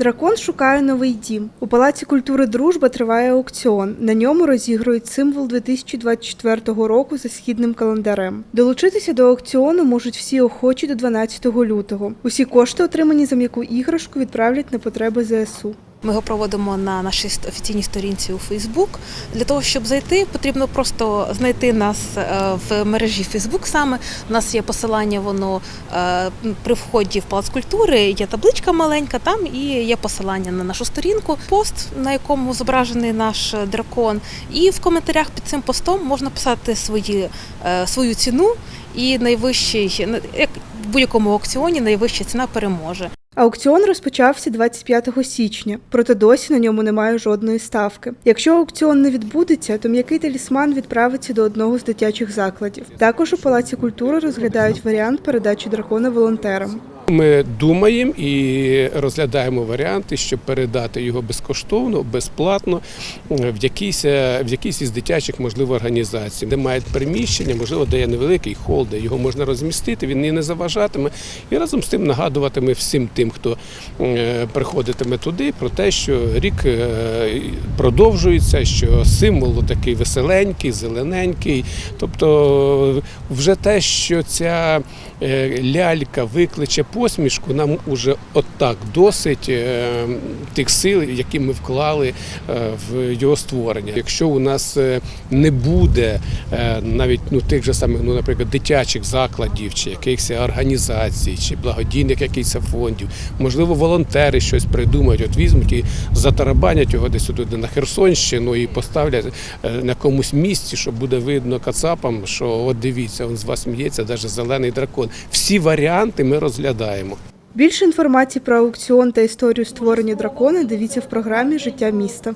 Дракон шукає новий дім. У Палаці культури Дружба триває аукціон. На ньому розігрують символ 2024 року за східним календарем. Долучитися до аукціону можуть всі охочі до 12 лютого. Усі кошти, отримані за м'яку іграшку, відправлять на потреби ЗСУ. Ми його проводимо на нашій офіційній сторінці у Фейсбук. Для того, щоб зайти, потрібно просто знайти нас е, в мережі Фейсбук саме. У нас є посилання, воно е, при вході в Палац культури, є табличка маленька, там і є посилання на нашу сторінку, пост, на якому зображений наш дракон. І в коментарях під цим постом можна писати свої, е, свою ціну, і найвищий, як в будь-якому аукціоні, найвища ціна переможе. Аукціон розпочався 25 січня, проте досі на ньому немає жодної ставки. Якщо аукціон не відбудеться, то м'який талісман відправиться до одного з дитячих закладів. Також у Палаці культури розглядають варіант передачі дракона волонтерам. Ми думаємо і розглядаємо варіанти, щоб передати його безкоштовно, безплатно в якійсь, в якійсь із дитячих, можливо, організацій, де мають приміщення, можливо, де є невеликий хол, де його можна розмістити, він і не заважатиме. І разом з тим нагадуватиме всім тим, хто е, приходитиме туди, про те, що рік е, продовжується, що символ такий веселенький, зелененький. Тобто, вже те, що ця е, лялька викличе посмішку, нам уже отак досить е, тих сил, які ми вклали е, в його створення. Якщо у нас е, не буде навіть ну тих же самих, ну наприклад, дитячих закладів чи якихось організацій, чи благодійних якихось фондів, можливо, волонтери щось придумають, от візьмуть і затарабанять його десь туди на Херсонщину і поставлять на комусь місці, що буде видно кацапам, що от дивіться, он з вас сміється, навіть зелений дракон. Всі варіанти ми розглядаємо. Більше інформації про аукціон та історію створення дракона дивіться в програмі Життя міста.